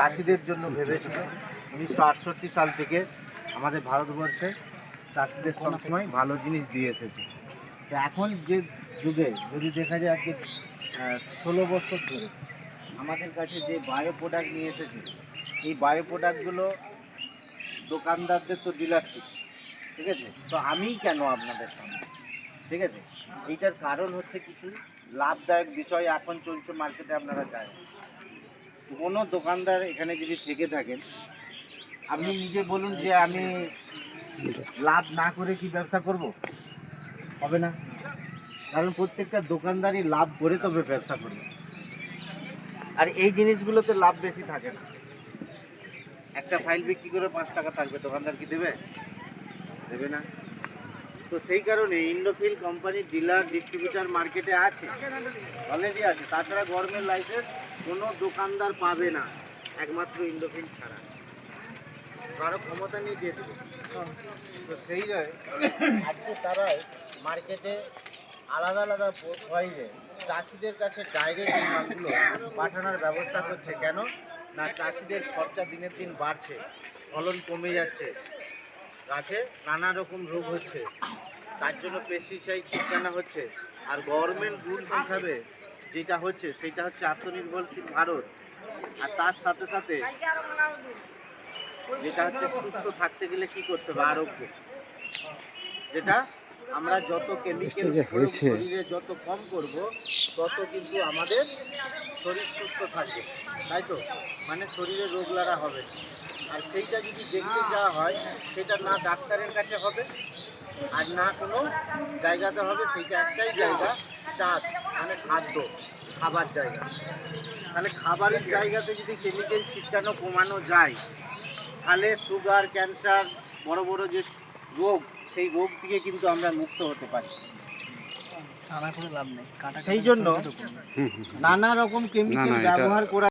চাষিদের জন্য ভেবেছিল উনিশশো আটষট্টি সাল থেকে আমাদের ভারতবর্ষে চাষিদের সবসময় ভালো জিনিস দিয়ে এসেছে। তো এখন যে যুগে, যদি দেখা যায় আজকে ষোলো বছর ধরে আমাদের কাছে যে বায়ো প্রোডাক্ট নিয়ে এসেছে, এই বায়ো প্রোডাক্টগুলো দোকানদারদের তো ডিলারশিপ ঠিক আছে? তো আমিই কেন আপনাদের সামনে? ঠিক আছে? এইটার কারণ হচ্ছে কিছু লাভদায়ক বিষয় এখন চলছে মার্কেটে, আপনারা জানেন। কোনো দোকানদার এখানে যদি থেকে থাকেন, আপনি নিজে বলুন যে আমি লাভ না করে কি ব্যবসা করব? হবে না। কারণ প্রত্যেকটা দোকানদারই লাভ করে তবে ব্যবসা করবে। আর এই জিনিসগুলোতে লাভ বেশি থাকে না। একটা ফাইল বিক্রি করে পাঁচ টাকা থাকবে, দোকানদার কি দেবে? দেবে না। তো সেই কারণে ইন্ডোফিল কোম্পানির ডিলার ডিস্ট্রিবিউটার মার্কেটে আছে। অলরেডি আছে। তাছাড়া গভর্নমেন্ট লাইসেন্স কোনো দোকানদার পাবে না। একমাত্র ইন্ডোফিল ছাড়া। কারও ক্ষমতা নেই দিয়ে তো সেই নয় আজকে তারাই মার্কেটে আলাদা আলাদা ওয়াইজে চাষিদের কাছে ডাইরেক্ট মালগুলো পাঠানোর ব্যবস্থা করছে। কেন? না, চাষিদের খরচা দিনের দিন বাড়ছে। ফলন কমে যাচ্ছে। গাছে নানা রকম রোগ হচ্ছে। তার জন্য পেস্টিসাইড ছিটানো হচ্ছে। আর গভর্নমেন্ট রুলস হিসাবে যেটা হচ্ছে সেটা হচ্ছে আত্মনির্ভরশীল ভারত। আর তার সাথে সাথে যেটা হচ্ছে সুস্থ থাকতে গেলে কি করতে হবে? আরোগ্য। যেটা আমরা যত কেমিক্যাল শরীরে যত কম করব তত কিন্তু আমাদের শরীর সুস্থ থাকবে। তাই তো? মানে শরীরে রোগ লাগা হবে। আর সেইটা যদি দেখতে যাওয়া হয় সেটা না ডাক্তারের কাছে হবে আর না কোনো জায়গাতে হবে সেইটা একটাই জায়গা চাষ মানে খাদ্য খাবার জায়গা। তাহলে খাবারের জায়গাতে যদি কেমিক্যাল ছিটানো কমানো যায় তাহলে সুগার ক্যান্সার বড় বড় যে রোগ সেই রোগ থেকে কিন্তু আমরা মুক্ত হতে পারি। সেই জন্য নানা রকম কেমিক্যাল ব্যবহার করা